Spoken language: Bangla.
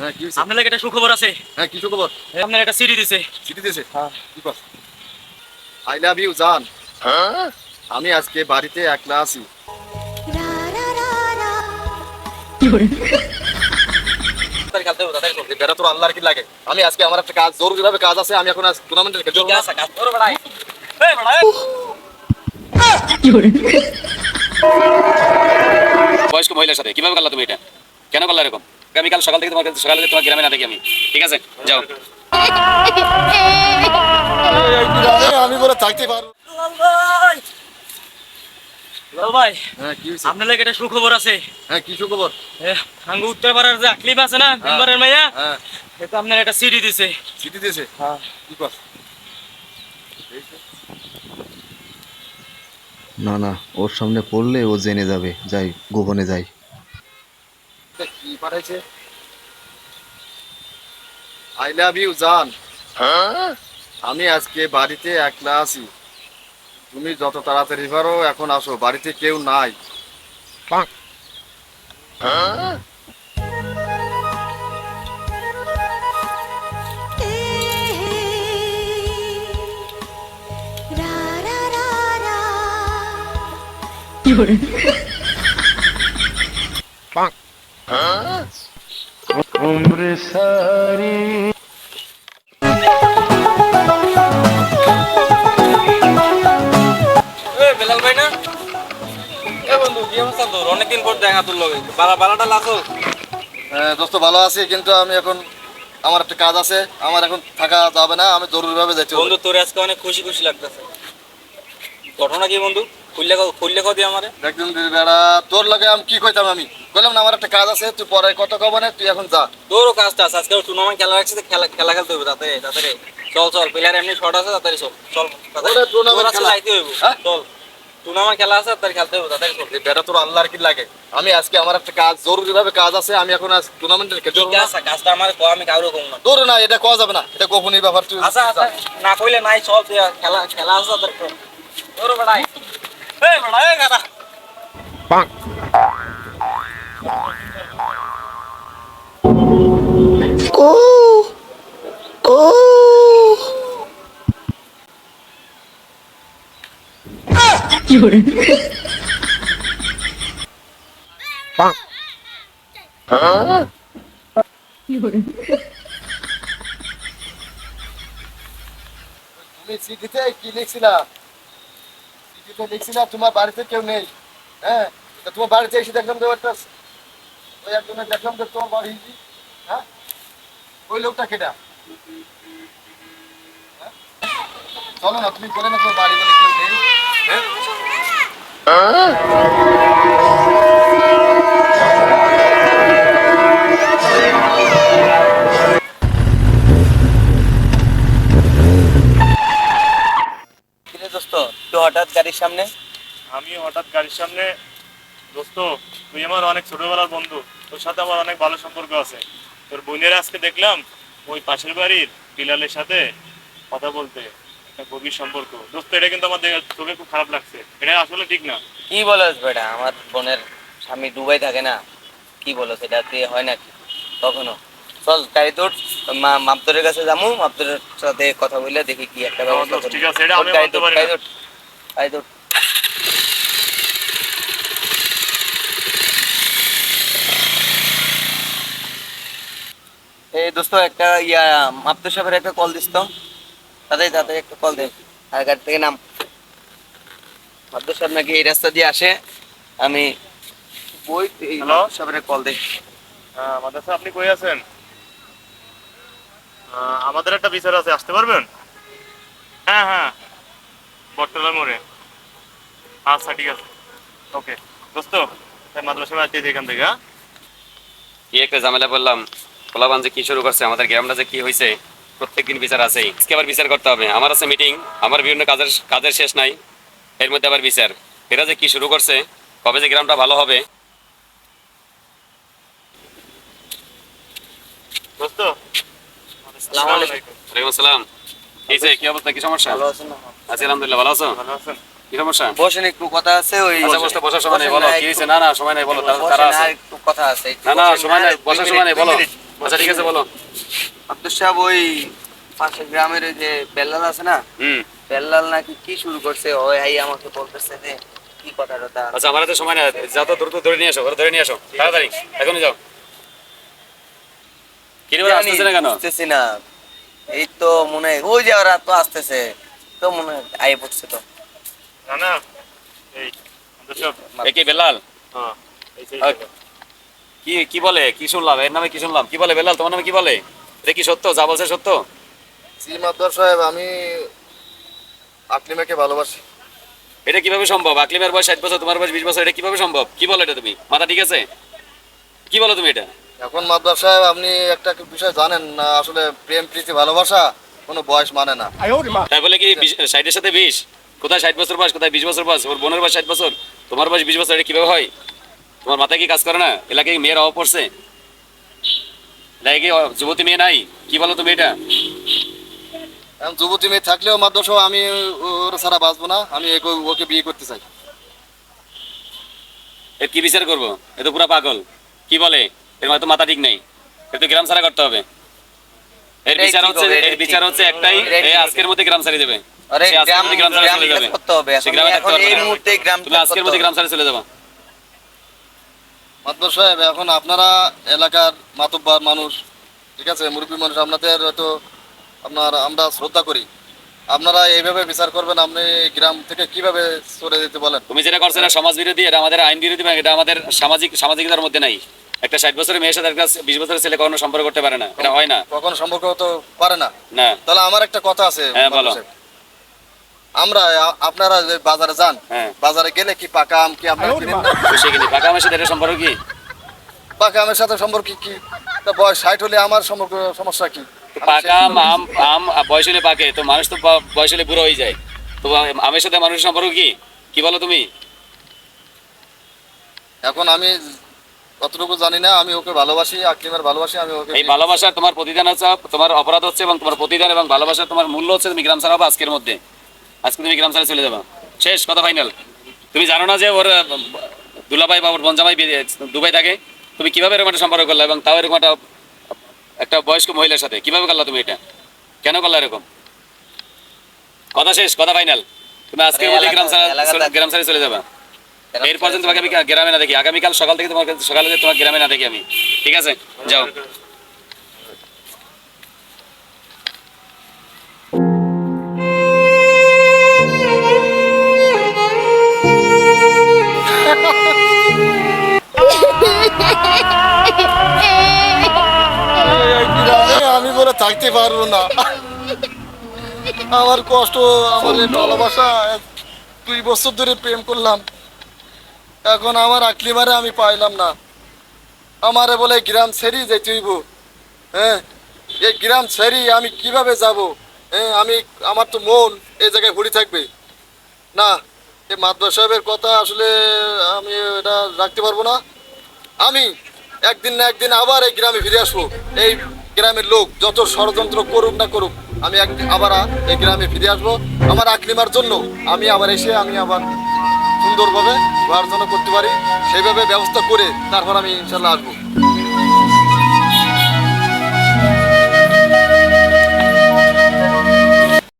হ্যাঁ কি আপনার লাগে একটা সুখবর আছে। হ্যাঁ কি খবর আপনার একটা সিডি দিছে। চিঠি দিয়েছে হ্যাঁ। কি কর? আই লাভ ইউ জান। আমি আজকে বাড়িতে একলা আছি। তাড়াতাড়ি খেলতে হবে তাড়াতাড়ি এই বেটা তোর আল্লাহর কি লাগে? আমি আজকে আমার একটা কাজ জরুরি ভাবে কাজ আছে আমি এখন টুর্নামেন্টের খেলতে বয়স্ক মহিলার সাথে কীভাবে করলা তুমি এটা? কেন করলা এরকম? আগামীকাল সকাল থেকে তোমার কাছে- সকালে তোমার গ্রামে না দেখি আমি। ঠিক আছে? যাও। আমি বলে থাকতে পারব। ভাই হ্যাঁ কি হয়েছে? আপনার লাগে একটা সুখবর আছে। হ্যাঁ কি খবর আঙ্গু উত্তর যে আকলিপ আছে না মেম্বারের মাইয়া হ্যাঁ। এটা আপনার একটা সিডি দিছে। চিঠি দিয়েছে? হ্যাঁ। কি না না ওর সামনে পড়লে ও জেনে যাবে যাই গোপনে যাই। পাঠাইছে। আই লাভ ইউ জান আমি আজকে বাড়িতে একলা আছি। তুমি যত তাড়াতাড়ি পারো এখন আসো বাড়িতে কেউ নাই। এ বেলাল ভাই না? এ বন্ধু কি অবস্থা তোর? অনেকদিন পর দেখা তোর লগে। বালা বালাটা লাসো দোস্ত ভালো আছি কিন্তু আমি এখন আমার একটা কাজ আছে। আমার এখন থাকা যাবে না আমি জরুরি ভাবে যাচ্ছি বন্ধু তোর আজকে অনেক খুশি খুশি লাগতেছে। ঘটনা কি বন্ধু? খুললে ক- খুললে কদি আমারে। একদম বেড়া তোর লাগে আমি কি কইতাম আমি? বললাম না আমার একটা কাজ আছে তুই পরে কত কব না তুই এখন যা। তোরও কাজটা আছে আজকে টুর্নামেন্ট খেলা রাখছে খেলা খেলা খেলতে হবে তাতে তাতে চল চল প্লেয়ার এমনি শর্ট আছে তাড়াতাড়ি চল চল। তাড়াতাড়ি। ওরে, tournament তোর আজকে খেলা। যাইতে হইব হ্যাঁ? চল। টুর্নামেন্ট খেলা আছে তাড়াতাড়ি খেলতে হবে তাড়াতাড়ি চল। বেটা তোর আল্লাহর কি লাগে? আমি আজকে আমার একটা কাজ জরুরি ভাবে কাজ আছে আমি এখন আজ টুর্নামেন্টের খেলতে ঠিক আছে কাজটা আমার ক আমি কারও কম না। তোর না এটা কওয়া যাবে না এটা গোপনীয় ব্যাপার তুই আচ্ছা আচ্ছা। না কইলে নাই চল খেলা খেলা আছে তাড়াতাড়ি এই বেড়াই এই গাদা তুমি চিঠিতে কি লিখছিলা চিঠিতে না, তোমার বাড়িতে কেউ নেই হ্যাঁ? তোমার বাড়িতে এসে দেখলাম তো একটা ওই একজনের দেখলাম যে তোমার বাড়ি হ্যাঁ? ওই লোকটা কেটা হ্যাঁ? চলো না, তুমি বলে না তোমার বাড়ি বলে কেউ নেই। হ্যাঁ? হঠাৎ গাড়ির সামনে? আমি হঠাৎ গাড়ির সামনে। দোস্ত তুই আমার অনেক ছোটবেলার বন্ধু তোর সাথে আমার অনেক ভালো সম্পর্ক আছে। তোর বোনের আজকে দেখলাম ওই পাশের বাড়ির বিলালের সাথে কথা বলতে একটা গভীর সম্পর্ক। দোস্ত এটা কিন্তু আমার চোখে খুব খারাপ লাগছে। এটা আসলে ঠিক না। কি বলস বেটা আমার বোনের স্বামী দুবাই থাকে না। কি বলো সেটা তুই হয় নাকি? কখনো? চল গাড়ি তোর মা- মাপদরের কাছে যাব মাপদরের সাথে কথা বলে দেখি কি একটা ব্যবস্থা ঠিক আছে, এটা আমি গাড়ি পারি এই দোস্ত একটা ইয়া সাহেবের একটা কল দিস তো। তাড়াতাড়ি তাড়াতাড়ি একটা কল দে। আর গাড়ি থেকে নাম। সাহেব নাকি এই রাস্তা দিয়ে আসে। আমি বই সাহেবের কল দে। হ্যাঁ আমাদের আপনি কই আছেন? আমাদের একটা বিচার আছে আসতে পারবেন? হ্যাঁ হ্যাঁ। বটতলা মোড়ে। আচ্ছা ঠিক আছে। ওকে। দোস্ত মাদ্রাসা আসছি এখান থেকে হ্যাঁ? কি একটা ঝামেলা বললাম। পোলাবান যে কি শুরু করছে আমাদের গ্রামটা যে কি হয়েছে প্রত্যেকদিন বিচার আছেই আজকে আবার বিচার করতে হবে। আমার আছে মিটিং আমার বিভিন্ন কাজের কাজের শেষ নাই। এর মধ্যে আবার বিচার। এরা যে কি শুরু করছে কবে যে গ্রামটা ভালো হবে। দোস্ত আসসালামু আলাইকুম। ওয়ালাইকুম আসসালাম। এই যে কি অবস্থা? কি সমস্যা? ভালো আছেন আছি আলহামদুলিল্লাহ ভালো আছো? ভালো আছেন। কি সমস্যা? বসেন একটু কথা আছে ওই আচ্ছা বসতে বসার সময় নেই বলো কি একটু- না না সময় নেই বলো তারা বসেন তারা না, আছে। একটু কথা আছে না না সময় নেই বসার সময় নেই বলো। আচ্ছা ঠিক আছে বলো। মাদ্দর সাহেব ওই পাশের গ্রামের যে বেল্লাল আছে না? হুম। বেল্লাল নাকি কি শুরু করছে? ওই হাই আমাকে বলতেছে যে কি কথা আচ্ছা আমার হাতে সময় না যা তো দ্রুত ধরে নিয়ে আসো ধরে নিয়ে আসো তাড়াতাড়ি এখনই যাও। কি রে, আসতেছে না কেন? বুঝতেছি না। এই তো মনে হয় ওই যে ওরা তো আসতেছে তো মনে হয় আয়ে পড়ছে তো। না না এই মাদ্দর সাহেব এ কি বেলাল? হ্যাঁ কি কি বলে? কি শুনলাম? এর নামে কি শুনলাম? কি বলে বেলাল? তোমার নামে কি বলে? এটা কি সত্য? যা বলছে সত্য? জি মাদ্দার সাহেব আমি আকলিমাকে ভালোবাসি। এটা কীভাবে সম্ভব? আকলিমের বয়স ষাট বছর তোমার বয়স বিশ বছর এটা কীভাবে সম্ভব? কি বলো এটা তুমি? মাথা ঠিক আছে? কি বলো তুমি এটা? এখন মাদ্দার সাহেব আপনি একটা বিষয় জানেন না আসলে প্রেম প্রীতি ভালোবাসা কোনো বয়স মানে না। তাই বলে কি ষাটের সাথে বিষ কোথায় ষাট বছর বয়স কোথায় বিশ বছর বয়স? ওর বোনের বয়স ষাট বছর তোমার বয়স বিশ বছর এটা কীভাবে হয়? তোমার মাথায় কি কাজ করে না? এলাকায় কি মেয়ের অভাব পড়ছে? এলাকায় কি যুবতী মেয়ে নাই? কি বলো তুমি এটা? যুবতী মেয়ে থাকলেও মাদ্দার সাহেব আমি ওর ছাড়া বাঁচবো না আমি ওকে বিয়ে করতে চাই। এর কি বিচার করব? এ তো পুরা পাগল। কি বলে? এর মাথা মাথা ঠিক নেই। তো গ্রাম ছাড়া করতে হবে। এর বিচার হচ্ছে এর বিচার হচ্ছে একটাই আজকের মধ্যে গ্রাম ছাড়িয়ে দেবে। এখন আপনারা এলাকার মাতব্বার মানুষ ঠিক আছে মুরব্বী মানুষ আপনাদের হয়তো আপনার আমরা শ্রদ্ধা করি। আপনারা এইভাবে বিচার করবেন আপনি গ্রাম থেকে কীভাবে সরে যেতে বলেন? তুমি যেটা করছ না সমাজ বিরোধী এটা আমাদের আইন বিরোধী এটা আমাদের সামাজিক সামাজিকতার মধ্যে নাই। একটা ষাট বছরের মেয়ের সাথে একটা বিশ বছরের ছেলে কখনো সম্পর্ক করতে পারে না। এটা হয় না। কখনো সম্পর্ক হতে পারে না। না। তাহলে আমার একটা কথা আছে হ্যাঁ, বলো। আমরা আপনারা বাজারে যান হ্যাঁ। বাজারে গেলে কি পাকা আম কি আপনারা কিনেন? না কিনি পাকা আমার সাথে এটা সম্পর্ক কি? পাকা আমের সাথে সম্পর্ক কি? তা বয়স ষাট হলে আমার সম্পর্ক সমস্যা কি? পাকা আম আম আম বয়স হলে পাকে তো মানুষ তো বয়স হলে বুড়ো হয়ে যায়। তো আমের সাথে মানুষের সম্পর্ক কি? কি বলো তুমি? এখন আমি কতটুকু জানি না আমি ওকে ভালোবাসি আকলিমের ভালোবাসি আমি ওকে এই ভালোবাসা তোমার প্রতিদান হচ্ছে তোমার অপরাধ হচ্ছে এবং তোমার প্রতিদান এবং ভালোবাসা তোমার মূল্য হচ্ছে তুমি গ্রাম ছাড়াবো আজকের মধ্যে। আজকে তুমি গ্রাম ছাড়া চলে যাবা। শেষ কথা ফাইনাল তুমি জানো না যে ওর দুলাভাই বা ওর বঞ্জামাই দুবাই থাকে। তুমি কীভাবে এরকম একটা সম্পর্ক করলে এবং তাও এরকম একটা একটা বয়স্ক মহিলার সাথে? কীভাবে করলা তুমি এটা? কেন করলা এরকম? কথা শেষ কথা ফাইনাল তুমি আজকের মধ্যে গ্রাম ছাড়া গ্রাম ছাড়া চলে যাবা। এরপর যেন তোমাকে আমি গ্রামে না দেখি। আগামীকাল সকাল থেকে তোমার কাছে- সকালে তোমার গ্রামে না দেখি আমি। ঠিক আছে? যাও। আমি বলে থাকতে পারব না। আমার কষ্ট, আমার ভালোবাসা দুই বছর ধরে প্রেম করলাম। এখন আমার আকলিমারে আমি পাইলাম না। আমারে বলে গ্রাম ছেড়ি যে হইব। হ্যাঁ? এই গ্রাম ছেড়ি আমি কীভাবে যাব? হ্যাঁ? আমি, আমার তো মন এই জায়গায় ভরি থাকবে। না, এই মাদ্রাস সাহেবের কথা আসলে আমি এটা রাখতে পারব না। আমি একদিন না একদিন আবার এই গ্রামে ফিরে আসব। এই গ্রামের লোক যত ষড়যন্ত্র করুক না করুক, আমি একদিন আবার এই গ্রামে ফিরে আসব। আমার আকলিমার জন্য আমি আবার এসে আমি আবার সুন্দরভাবে ঘোরার জন্য করতে পারি সেইভাবে ব্যবস্থা করে তারপর আমি ইনশাল্লাহ আসব।